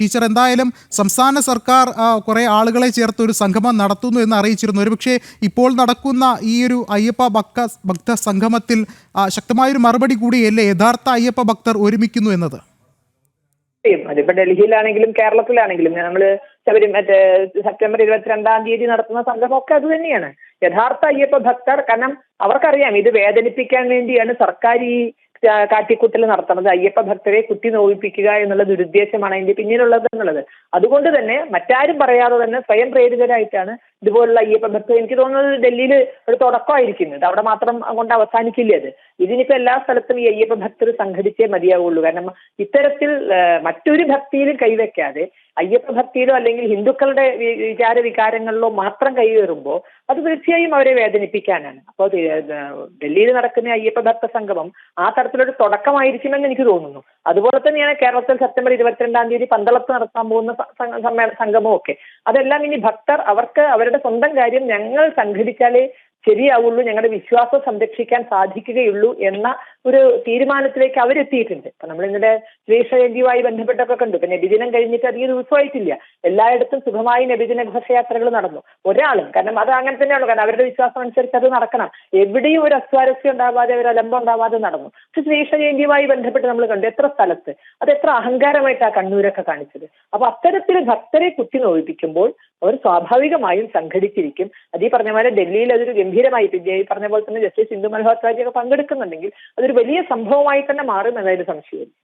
Teacher എന്തായാലും സംസ്ഥാന സർക്കാർ കുറേ ആളുകളെ ചേർത്ത് ഒരു സംഗമം നടത്തുന്നു എന്ന് അറിയിച്ചിരുന്നു. ഒരുപക്ഷെ ഇപ്പോൾ നടക്കുന്ന ഈ ഒരു അയ്യപ്പ ഭക്ത ഭക്ത സംഗമത്തിൽ ശക്തമായൊരു മറുപടി കൂടിയല്ലേ യഥാർത്ഥ അയ്യപ്പ ഭക്തർ ഒരുമിക്കുന്നു എന്നത്? അതിപ്പോ ഡൽഹിയിലാണെങ്കിലും കേരളത്തിലാണെങ്കിലും ശബരി മറ്റേ സെപ്റ്റംബർ ഇരുപത്തിരണ്ടാം തീയതി നടത്തുന്ന സംഘമൊക്കെ അത് തന്നെയാണ്. യഥാർത്ഥ അയ്യപ്പ ഭക്തർ കാരണം അവർക്കറിയാം ഇത് വേദനിപ്പിക്കാൻ വേണ്ടിയാണ് സർക്കാർ ഈ ആ, നടത്തണത് അയ്യപ്പ ഭക്തരെ കുത്തി നോവിപ്പിക്കുക എന്നുള്ള ദുരുദ്ദേശമാണ് അതിന്റെ പിന്നിലുള്ളത് എന്നുള്ളത്. അതുകൊണ്ട് തന്നെ മറ്റാരും പറയാതെ തന്നെ സ്വയം പ്രേരിതരായിട്ടാണ് ഇതുപോലുള്ള അയ്യപ്പ ഭക്തർ. എനിക്ക് തോന്നുന്നത് ഡൽഹിയിൽ ഒരു തുടക്കമായിരിക്കും ഇത് അവിടെ മാത്രം കൊണ്ട് അവസാനിക്കില്ല അത് ഇതിനിപ്പോ എല്ലാ സ്ഥലത്തും ഈ അയ്യപ്പ ഭക്തർ സംഘടിച്ചേ മതിയാവുള്ളൂ. കാരണം ഇത്തരത്തിൽ മറ്റൊരു ഭക്തിയിലും കൈവയ്ക്കാതെ അയ്യപ്പ ഭക്തിയിലോ അല്ലെങ്കിൽ ഹിന്ദുക്കളുടെ വിചാര വികാരങ്ങളിലോ മാത്രം കൈകയറുമ്പോൾ അത് തീർച്ചയായും അവരെ വേദനിപ്പിക്കാനാണ്. അപ്പോൾ ഡൽഹിയിൽ നടക്കുന്ന അയ്യപ്പ ഭക്ത സംഗമം ആ തരത്തിലൊരു തുടക്കമായിരിക്കുമെന്ന് എനിക്ക് തോന്നുന്നു. അതുപോലെ തന്നെയാണ് കേരളത്തിൽ സെപ്റ്റംബർ ഇരുപത്തിരണ്ടാം തീയതി പന്തളത്ത് നടത്താൻ പോകുന്ന സംഗമവും ഒക്കെ അതെല്ലാം ഇനി ഭക്തർ അവർക്ക് അവരുടെ സ്വന്തം കാര്യം ഞങ്ങൾ സംഘടിച്ചാലേ ശരിയാവുള്ളൂ ഞങ്ങളുടെ വിശ്വാസം സംരക്ഷിക്കാൻ സാധിക്കുകയുള്ളൂ എന്ന ഒരു തീരുമാനത്തിലേക്ക് അവരെത്തിയിട്ടുണ്ട്. ഇപ്പൊ നമ്മൾ ഇന്നലെ ശ്രീശയന്തിയുമായി ബന്ധപ്പെട്ടൊക്കെ കണ്ടു. ഇപ്പൊ നബിദിനം കഴിഞ്ഞിട്ട് അധികം ദിവസമായിട്ടില്ല. എല്ലായിടത്തും സുഖമായി നബിദിന ഘോഷയാത്രകൾ നടന്നു. ഒരാളും കാരണം അത് അങ്ങനെ തന്നെയാണ് കാരണം അവരുടെ വിശ്വാസം അനുസരിച്ച് അത് നടക്കണം. എവിടെയും ഒരു അസ്വാരസ്യം ഉണ്ടാവാതെ ഒരു അലമ്പം ഉണ്ടാവാതെ നടന്നു. പക്ഷെ ശ്രീഷ ജയന്തിയുമായി ബന്ധപ്പെട്ട് നമ്മൾ കണ്ടു എത്ര സ്ഥലത്ത് അത് എത്ര അഹങ്കാരമായിട്ടാണ് കണ്ണൂരൊക്കെ കാണിച്ചത്. അപ്പൊ അത്തരത്തിൽ ഭക്തരെ കുത്തി നോയിപ്പിക്കുമ്പോൾ അവർ സ്വാഭാവികമായും സംഘടിച്ചിരിക്കും. അത് ഈ പറഞ്ഞ പോലെ ഡൽഹിയിൽ അതൊരു ഗംഭീരമായി ഈ പറഞ്ഞ പോലെ തന്നെ ജസ്റ്റിസ് സിന്ധു മൽഹോത്രാജി ഒക്കെ പങ്കെടുക്കുന്നുണ്ടെങ്കിൽ അതൊരു വലിയ സംഭവമായി തന്നെ മാറും എന്നതിൽ സംശയമില്ല